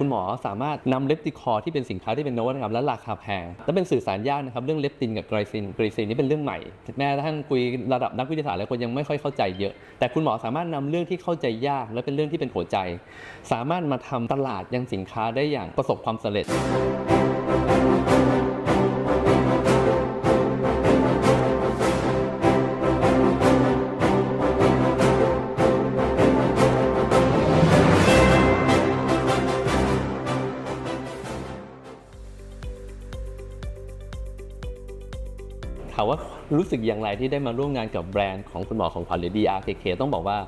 คุณหมอสามารถนำเลปติคอร์ที่เป็นสินค้าที่เป็นนวัตกรรมและราคาแพง และเป็นสื่อสารยากนะครับ เรื่องเลปตินกับไกลซินไกลซินนี่เป็นเรื่องใหม่ แม้กระทั่งคุยระดับนักวิทยาศาสตร์หลายคนยังไม่ค่อยเข้าใจเยอะ แต่คุณหมอสามารถนำเรื่องที่เข้าใจยาก และเป็นเรื่องที่เป็นหัวใจ สามารถมาทำตลาดยังสินค้าได้อย่างประสบความสำเร็จามว่ารู้สึกอย่างไรที่ได้มาร่วมงานกับแบรนด์ของคุณหมอของขวัญหรือ DRKK ต้องบอกว่า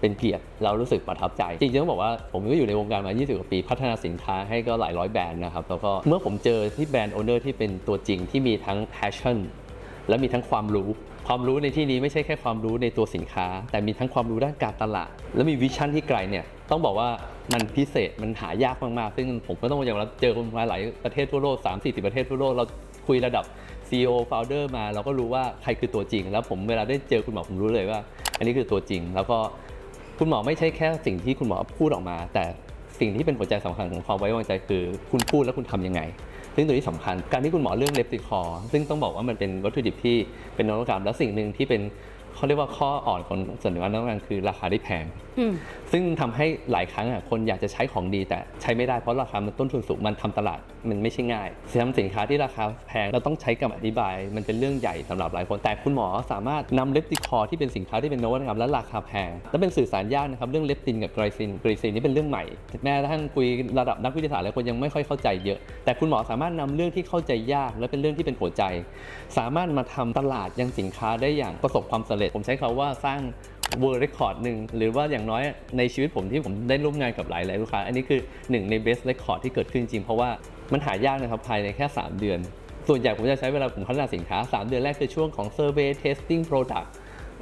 เป็นเกียรติเรารู้สึกประทับใจ จริงๆต้องบอกว่าผมก็อยู่ในวงการมา 20 กว่าปี พัฒนาสินค้าให้ก็หลายร้อยแบรนด์นะครับ แล้วก็เมื่อผมเจอที่แบรนด์โอเนอร์ที่เป็นตัวจริงที่มีทั้ง passion และมีทั้งความรู้ ความรู้ในที่นี้ไม่ใช่แค่ความรู้ในตัวสินค้า แต่มีทั้งความรู้ด้านการตลาด และมีวิชั่นที่ไกลเนี่ยต้องบอกว่ามันพิเศษมันหายากมากๆ ซึ่งผมก็ต้องยอมรับเจอคนมาหลายประเทศทั่วโลก 3-40 ประเทศทั่วโลกเราคุยระดับ CEO founder มาเราก็รู้ว่าใครคือตัวจริง แล้วผมเวลาได้เจอคุณหมอผมรู้เลยว่า อันนี้คือตัวจริง แล้วก็คุณหมอไม่ใช่แค่สิ่งที่คุณหมอพูดออกมา แต่สิ่งที่เป็นหัวใจสำคัญของความไว้วางใจคือ คุณพูดแล้วคุณทำยังไง ซึ่งตัวนี้สำคัญการที่คุณหมอเรื่องเลปติคอซึ่งต้องบอกว่ามันเป็นวัตถุดิบที่เป็นนวัตกรรม และสิ่งหนึ่งที่เป็น เขาเรียกว่าข้ออ่อนของส่วนหนึ่งนวัตกรรมคือราคาที่แพง อืม ซึ่งทำให้หลายครั้งอะคนอยากจะใช้ของดีแต่ใช้ไม่ได้เพราะราคามันต้นทุนสูงมันทำตลาดมันไม่ใช่ง่ายทำสินค้าที่ราคาแพงเราต้องใช้คำอธิบาย มันเป็นเรื่องใหญ่สำหรับหลายคน แต่คุณหมอสามารถนำเลปติคอร์ที่เป็นสินค้าที่เป็นนวัตกรรมและราคาแพง และเป็นสื่อสารยากนะครับเรื่องเลปตินกับไกลซินไกลซินนี่เป็นเรื่องใหม่แม้กระทั่งคุยระดับนักวิทยาศาสตร์หลายคนยังไม่ค่อยเข้าใจเยอะ แต่คุณหมอสามารถนำเรื่องที่เข้าใจยาก และเป็นเรื่องที่เป็นหัวใจ สามารถมาทำตลาดยังสินค้าได้อย่างประสบความสำเร็จผมใช้คำว่าสร้างเวอร์เรคคอร์ดหนึ่งหรือว่าอย่างน้อยในชีวิตผมที่ผมได้ร่วมงานกับหลายหลายลูกค้า อันนี้คือหนึ่งในเบสเรคคอร์ดที่เกิดขึ้นจริงเพราะว่ามันหายากนะครับภายในแค่ 3 เดือน ส่วนใหญ่ผมจะใช้เวลาผมพัฒนาสินค้า 3 เดือนแรกคือช่วงของ survey testing product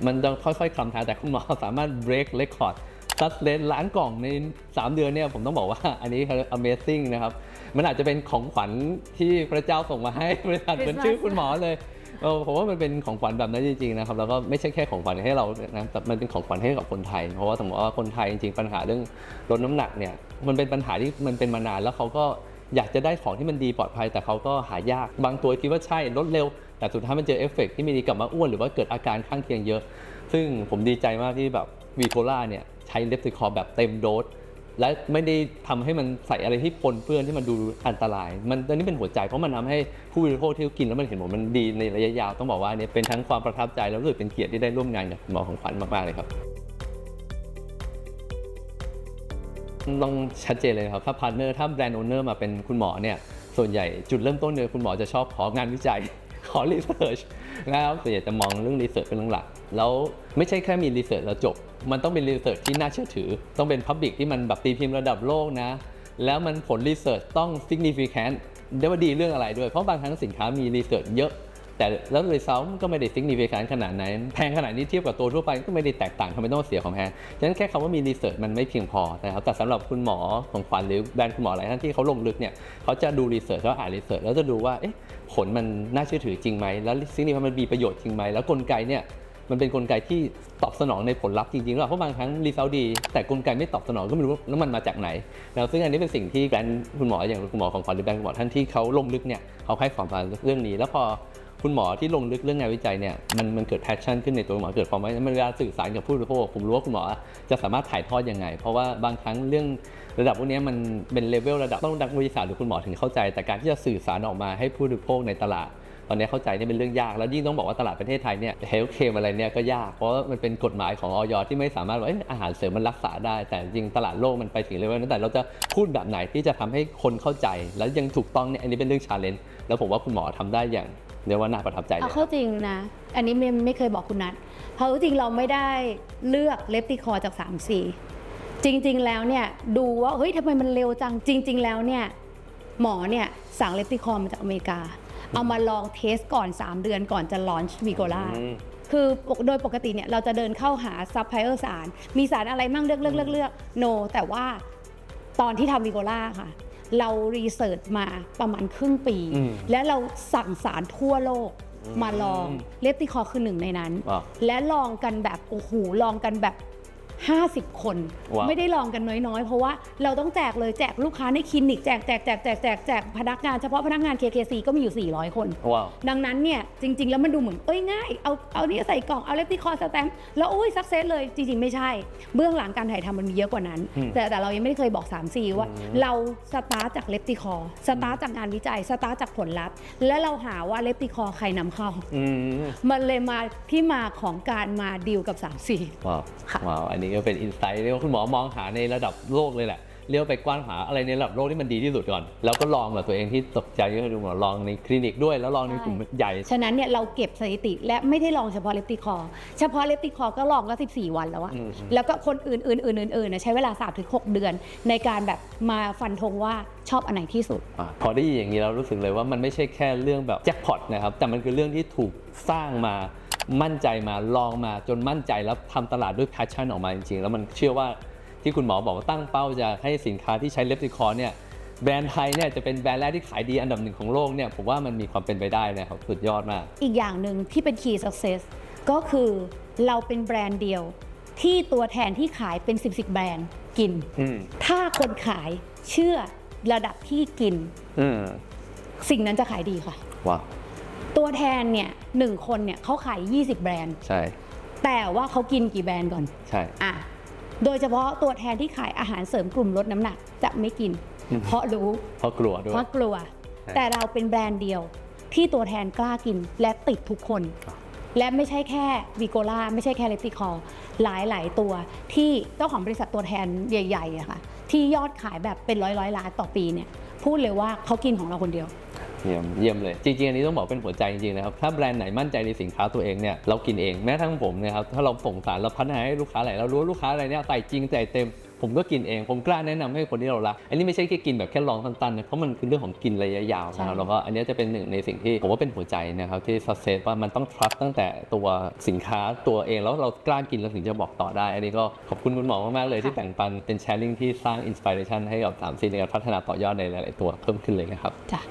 มันจะค่อยๆคลำทางแต่คุณหมอสามารถ break record ซัสเลนล้านกล่องใน 3 เดือนเนี่ยผมต้องบอกว่าอันนี้คือ amazing นะครับ มันอาจจะเป็นของขวัญที่พระเจ้าส่งมาให้บริษัทเหมือนชื่อคุณหมอเลย เออผมว่ามันเป็นของขวัญแบบนั้นจริงๆนะครับแล้วก็ไม่ใช่แค่ของขวัญให้เรานะแต่มันเป็นของขวัญให้กับคนไทย เพราะว่าสมมติว่าคนไทยจริงๆปัญหาเรื่องลดน้ำหนักเนี่ยมันเป็นปัญหาที่มันเป็นมานานแล้วเขาก็อยากจะได้ของที่มันดีปลอดภัย แต่เขาก็หายากบางตัวคิดว่าใช่ลดเร็ว แต่สุดท้ายมันเจอเอฟเฟกต์ที่ไม่ดีกลับมาอ้วนหรือว่าเกิดอาการข้างเคียงเยอะ ซึ่งผมดีใจมากที่แบบวีโคล่าเนี่ยใช้เลปติคอแบบเต็มโดส และไม่ได้ทำให้มันใส่อะไรที่ปนเปื้อนที่มันดูอันตราย มันอันนี้เป็นหัวใจเพราะมันทำให้ผู้บริโภคที่กินแล้วมันเห็นว่ามันดีในระยะยาวต้องบอกว่าอันนี้เป็นทั้งความประทับใจแล้วรู้สึกเป็นเกียรติที่ได้ร่วมงานกับหมอของขวัญมากๆเลยครับต้องชัดเจนเลยครับ ถ้าพาร์ทเนอร์ถ้าแบรนด์โอเนอร์มาเป็นคุณหมอเนี่ยส่วนใหญ่จุดเริ่มต้นเนี่ยคุณหมอจะชอบของานวิจัย อรีเสิร์ชนะครับส่วนใหญ่จะมองเรื่องรีเสิร์ชเป็นเรื่องหลัก แล้วไม่ใช่แค่มีรีเสิร์ชแล้วจบ มันต้องเป็นรีเสิร์ชที่น่าเชื่อถือ ต้องเป็นพับบิกที่มันแบบตีพิมพ์ระดับโลกนะ แล้วมันผลรีเสิร์ชต้อง significant ได้ว่าดีเรื่องอะไรด้วย เพราะบางครั้งสินค้ามีรีเสิร์ชเยอะ แต่แล้วรีเซลก็ไม่ได้ significant ขนาดนั้นแพงขนาดนี้เทียบกับตัวทั่วไปก็ไม่ได้แตกต่างทำไมต้องเสียของแพงฉะนั้นแค่คำว่ามีรีเสิร์ชมันไม่เพียงพอนะครับแต่สำหรับคุณหมอของขวัญหรือแบรนด์คุณหมอหลายท่านที่เขาลงลึกเนี่ยเขาจะดูรีเสิร์ชเขาอ่านรีเสิร์ชแล้วจะดูว่าเอ๊ะผลมันน่าเชื่อถือจริงไหมแล้วสิ่งนี้มันมีประโยชน์จริงไหมแล้วกลไกเนี่ยมันเป็นกลไกที่ตอบสนองในผลลัพธ์จริงๆหรือเปล่าเพราะบางครั้งรีเซลดี แต่กลไกไม่ตอบสนองก็ไม่รู้ว่าแล้วมันมาจากไหนแล้วซึ่งอันนี้เป็นสิ่งที่แบรนด์คุณหมออย่างคุณหมอของขวัญหรือแบรนด์คุณหมอท่านที่เขาลงลึกเนี่ยเขาให้ความสำคัญเรื่องนี้ แล้วพอ คุณหมอที่ลงลึกเรื่องงานวิจัยเนี่ยมันมันเกิดแพชชั่นขึ้นในตัวหมอเกิดความว่ามันเวลาสื่อสารกับผู้บริโภคผมรู้ว่าคุณหมอจะสามารถถ่ายทอดยังไง เพราะว่าบางครั้งเรื่องระดับพวกนี้มันเป็นเลเวลระดับต้องนักวิทยาศาสตร์หรือคุณหมอถึงเข้าใจ แต่การที่จะสื่อสารออกมาให้ผู้บริโภคในตลาดตอนนี้เข้าใจนี่เป็นเรื่องยาก แล้วยิ่งต้องบอกว่าตลาดประเทศไทยเนี่ยเฮลท์เคมอะไรเนี่ยก็ยาก เพราะมันเป็นกฎหมายของออยที่ไม่สามารถว่าเอ้ยอาหารเสริมมันรักษาได้ แต่จริงตลาดโลกมันไปถึงเลเวลนั้นแต่เราจะพูดแบบไหนที่จะทำให้คนเข้าใจ แล้วยังถูกต้องเนี่ยอันนี้เป็นเรื่องชาเลนจ์แล้วผมว่าคุณหมอทำได้อย่าง เรียกว่าน่าประทับใจเลเอายเข้าจริงนะ อันนี้ไม่ไม่เคยบอกคุณนัทเพราะจริงเราไม่ได้เลือกเลปติคอร์จาก 3 4 จริง ๆ แล้วเนี่ยดูว่าเฮ้ยทำไมมันเร็วจังจริง ๆ แล้วเนี่ยหมอเนี่ยสั่งเลปติคอร์มาจากอเมริกา เอามาลองเทสก่อน 3 เดือนก่อนจะลอนช์วีโกล่าอืมคือปกโดยปกติเนี่ยเราจะเดินเข้าหาซัพพลายเออร์สาร มีสารอะไรมั่งเลือกเลือกเลือกเลือกโน แต่ว่าตอนที่ทำวิโกล่าค่ะ เรารีเสิร์ชมาประมาณครึ่งปี อืมและเราสั่งสารทั่วโลกอืมมาลองเลปติคอร์คือหนึ่งในนั้น ว้าว และลองกันแบบโอ้โหลองกันแบบ 50 คน ว้าว ไม่ได้ลองกันน้อยๆ เพราะว่าเราต้องแจกเลยแจกลูกค้าในคลินิกแจกแจกแจกแจกแจกแจกพนักงานเฉพาะพนักงาน KKC ก็มีอยู่ 400 คน ว้าว ดังนั้นเนี่ยจริง ๆ แล้วมันดูเหมือนเอ้ยง่ายเอาเอานี่ใส่กล่องเอาเล็บที่คอสแตมป์แล้วโอ้ยสักเซสเลยจริง ๆ ไม่ใช่ เบื้องหลังการถ่ายทำมันมีเยอะกว่านั้น อืมแต่แต่เรายังไม่ได้เคยบอก 3 4 ว่า อืม เราสตาร์ทจากเล็บที่คอสตาร์ทจากงานวิจัยสตาร์ทจากผลลัพธ์ และเราหาว่าเล็บที่คอใครนำเข้า อืมมันเลยมาที่มาของการมาดีลกับ3 4 ว้าวค่ะ ว้าว อันนี้ก็เป็นอินไซต์เรียกว่าคุณหมอมองหาในระดับโลกเลยแหละเรียกว่าไปกว้านหาอะไรในระดับโลกที่มันดีที่สุดก่อน แล้วก็ลองกับตัวเองที่ตกใจก็คือดูหมอลองในคลินิกด้วยแล้วลองในกลุ่มใหญ่ ฉะนั้นเนี่ยเราเก็บสถิติและไม่ได้ลองเฉพาะเล็บติคอ เฉพาะเล็บติคอก็ลองก็ 14 วันแล้วอะอืมแล้วก็คนอื่นๆอื่นๆอื่นๆนะใช้เวลา3ถึง6เดือน ในการแบบมาฟันธงว่าชอบอันไหนที่สุดอาพอได้ยินอย่างนี้เรารู้สึกเลยว่ามันไม่ใช่แค่เรื่องแบบแจ็คพอตนะครับแต่มันคือเรื่องที่ถูกสร้างมา มั่นใจมาลองมาจนมั่นใจแล้วทำตลาดด้วยแพชชั่นออกมาจริงๆ แล้วมันเชื่อว่าที่คุณหมอบอกว่าตั้งเป้าจะให้สินค้าที่ใช้เล็บติคอร์เนี่ยแบรนด์ไทยเนี่ยจะเป็นแบรนด์แรกที่ขายดีอันดับหนึ่งของโลกเนี่ยผมว่ามันมีความเป็นไปได้นะครับสุดยอดมาก อีกอย่างหนึ่งที่เป็น key success ก็คือเราเป็นแบรนด์เดียว ที่ตัวแทนที่ขายเป็น 10 10แบรนด์กินอืมถ้าคนขายเชื่อระดับที่กินอืมสิ่งนั้นจะขายดีค่ะว้าว ตัวแทนเนี่ยหนึ่งคนเนี่ยเขาขาย 20 แบรนด์ ใช่ แต่ว่าเขากินกี่แบรนด์ก่อนใช่ อะโดยเฉพาะตัวแทนที่ขายอาหารเสริมกลุ่มลดน้ำหนักจะไม่กิน อืม เพราะรู้เพราะกลัวด้วย เพราะกลัวใช่ แต่เราเป็นแบรนด์เดียวที่ตัวแทนกล้ากินและติดทุกคน และไม่ใช่แค่วิโกล่าไม่ใช่แค่เลปติคอหลายหลาย ๆ ตัวที่เจ้าของบริษัทตัวแทนใหญ่ๆอะค่ะที่ยอดขายแบบเป็นร้อยร้อยๆล้านต่อปีเนี่ยพูดเลยว่าเขากินของเราคนเดียว เยี่ยมเยี่ยมเลย จริงๆ อันนี้ต้องบอกเป็นหัวใจจริงๆนะครับ ถ้าแบรนด์ไหนมั่นใจในสินค้าตัวเองเนี่ยเรากินเองแม้ทั้งผมเนะครับถ้าเราส่งสารเราพัฒนาให้ลูกค้าอะไรเรารู้ว่าลูกค้าอะไรเนี่ยใส่จริงใส่เต็มผมก็กินเองผมกล้าแนะนำให้คนที่เรารัก อันนี้ไม่ใช่แค่กินแบบแค่ลองสั้นๆนะเพราะมันคือเรื่องของกินระยะยาวนะครับใช่แล้วก็อันนี้จะเป็นหนึ่งในสิ่งที่ผมว่าเป็นหัวใจนะครับที่ success ว่ามันต้อง trust ตั้งแต่ตัวสินค้าตัวเองแล้วเรากล้ากินเราถึงจะบอกต่อได้ อันนี้ก็ขอบคุณคุณหมอมากๆเลยที่แบ่งปันเป็น sharing ที่สร้าง inspiration ให้กับสามซีในการพัฒนาต่อยอดในหลายๆตัวเพิ่มขึ้นเลยนะครับจ้ะ